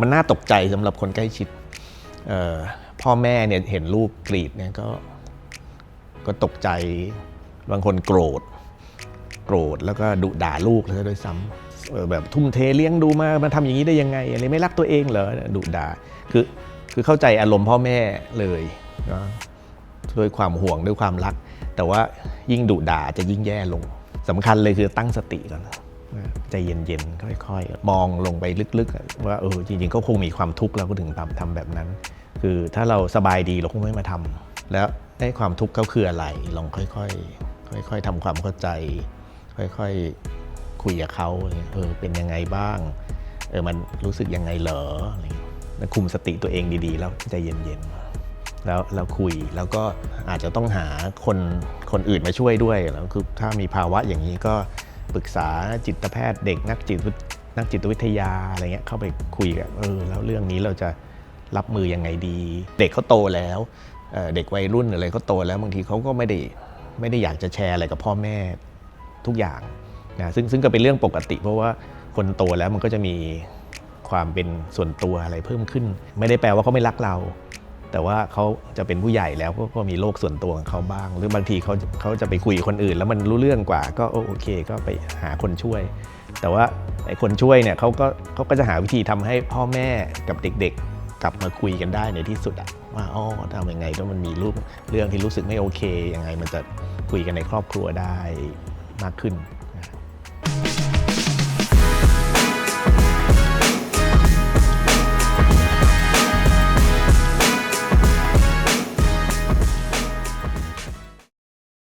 มันน่าตกใจสำหรับคนใกล้ชิดพ่อแม่เนี่ยเห็นลูกกรีดเนี่ยก็ก็ตกใจบางคนโกรธ โกรธแล้วก็ดุด่าลูกเลยด้วยซ้ำแบบทุ่มเทเลี้ยงดูมามาทำอย่างนี้ได้ยังไงอะไรไม่รักตัวเองเหรอดุด่าคือคือเข้าใจอารมณ์พ่อแม่เลยนะด้วยความห่วงด้วยความรัก แต่ว่ายิ่งดุด่าจะยิ่งแย่ลงสำคัญเลยคือตั้งสติก่อน ใจเย็นๆ ค่อยๆ มองลงไปลึกๆ ว่าเออจริงๆ ก็คงมีความทุกข์เราก็ถึงทำทำแบบนั้น คือถ้าเราสบายดีเราคงไม่มาทำแล้วไอ้ความทุกข์เขาคืออะไร ลองค่อยๆ ค่อยๆทำความเข้าใจ ค่อยๆ คุยกับเขาเออเป็นยังไงบ้าง เออมันรู้สึกยังไงเหรออะไรเงี้ยแล้วคุมสติตัวเองดีๆ แล้วใจเย็นๆ แล้วเราคุยแล้วก็อาจจะต้องหาคนคนอื่นมาช่วยด้วยแล้วคือถ้ามีภาวะอย่างนี้ก็ ปรึกษาจิตแพทย์เด็กนักจิตวิทนักจิตวิทยาอะไรเงี้ยเข้าไปคุยกันเออแล้วเรื่องนี้เราจะรับมือยังไงดี เด็กเขาโตแล้วเเด็กวัยรุ่นอะไรเขาโตแล้วบางทีเขาก็ไม่ได้ไม่ได้อยากจะแชร์อะไรกับพ่อแม่ทุกอย่างนะซึ่งซึ่งก็เป็นเรื่องปกติ เพราะว่าคนโตแล้วมันก็จะมีความเป็นส่วนตัวอะไรเพิ่มขึ้น ไม่ได้แปลว่าเขาไม่รักเรา แต่ว่าเขาจะเป็นผู้ใหญ่แล้วก็กมีโลกส่วนตัวของเขาบ้าง หรือบางทีเขาเขาจะไปคุยคนอื่น แล้วมันรู้เรื่องกว่าก็โอเค ก็ไปหาคนช่วย แต่ว่าไอ้คนช่วยเนี่ยเขาก็เขาก็จะหาวิธีทำให้พ่อแม่กับเด็กๆ กลับมาคุยกันได้ในที่สุดอะว่าอ๋อทำยังไงถ้ามันมีรูปเรื่องที่รู้สึกไม่โอเคยังไงมันจะคุยกันในครอบครัวได้มากขึ้น